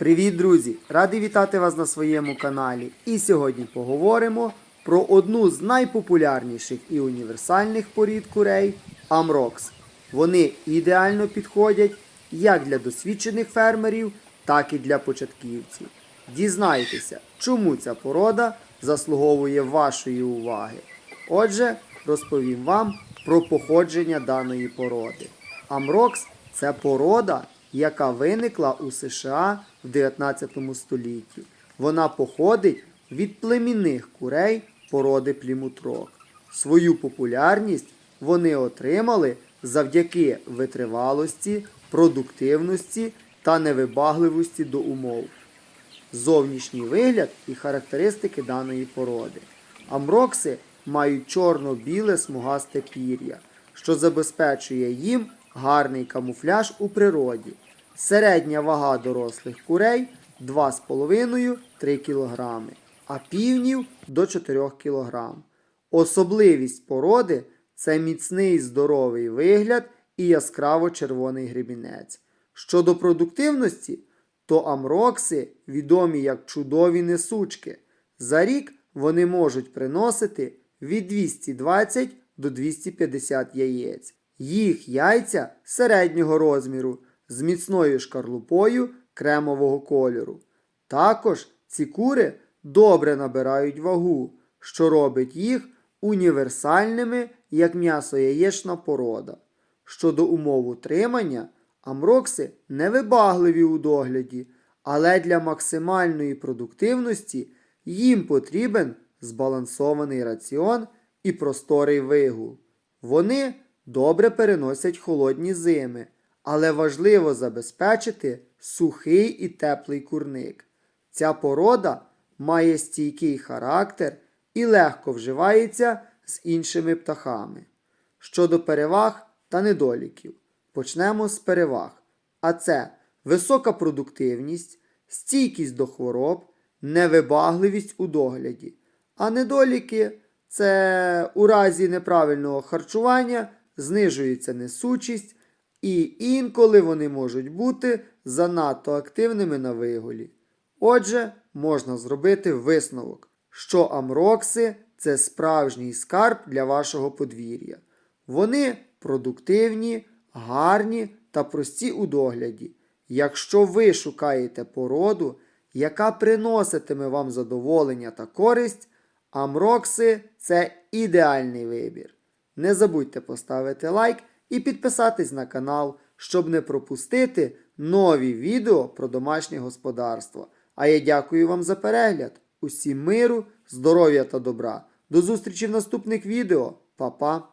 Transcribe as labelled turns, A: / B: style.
A: Привіт, друзі! Радий вітати вас на своєму каналі. І сьогодні поговоримо про одну з найпопулярніших і універсальних порід курей Амрокс. Вони ідеально підходять як для досвідчених фермерів, так і для початківців. Дізнайтеся, чому ця порода заслуговує вашої уваги. Отже, розповім вам про походження даної породи. Амрокс це порода, яка виникла у США в 19 столітті. Вона походить від племінних курей породи плімутрок. Свою популярність вони отримали завдяки витривалості, продуктивності та невибагливості до умов. Зовнішній вигляд і характеристики даної породи. Амрокси мають чорно-біле смугасте пір'я, що забезпечує їм гарний камуфляж у природі. Середня вага дорослих курей 2,5-3 кг, а півнів до 4 кг. Особливість породи це міцний здоровий вигляд і яскраво червоний гребінець. Щодо продуктивності, то амрокси відомі як чудові несучки. За рік вони можуть приносити від 220 до 250 яєць. Їх яйця середнього розміру з міцною шкарлупою кремового кольору. Також ці кури добре набирають вагу, що робить їх універсальними як м'ясо-яєчна порода. Щодо умов утримання, амрокси невибагливі у догляді, але для максимальної продуктивності їм потрібен збалансований раціон і просторий вигул. Вони добре переносять холодні зими, але важливо забезпечити сухий і теплий курник. Ця порода має стійкий характер і легко вживається з іншими птахами. Щодо переваг та недоліків, почнемо з переваг. А це висока продуктивність, стійкість до хвороб, невибагливість у догляді. А недоліки це у разі неправильного харчування знижується несучість, і інколи вони можуть бути занадто активними на виголі. Отже, можна зробити висновок, що амрокси це справжній скарб для вашого подвір'я. Вони продуктивні, гарні та прості у догляді. Якщо ви шукаєте породу, яка приноситиме вам задоволення та користь, амрокси це ідеальний вибір. Не забудьте поставити лайк і підписатись на канал, щоб не пропустити нові відео про домашнє господарство. А я дякую вам за перегляд. Усім миру, здоров'я та добра. До зустрічі в наступних відео. Па-па!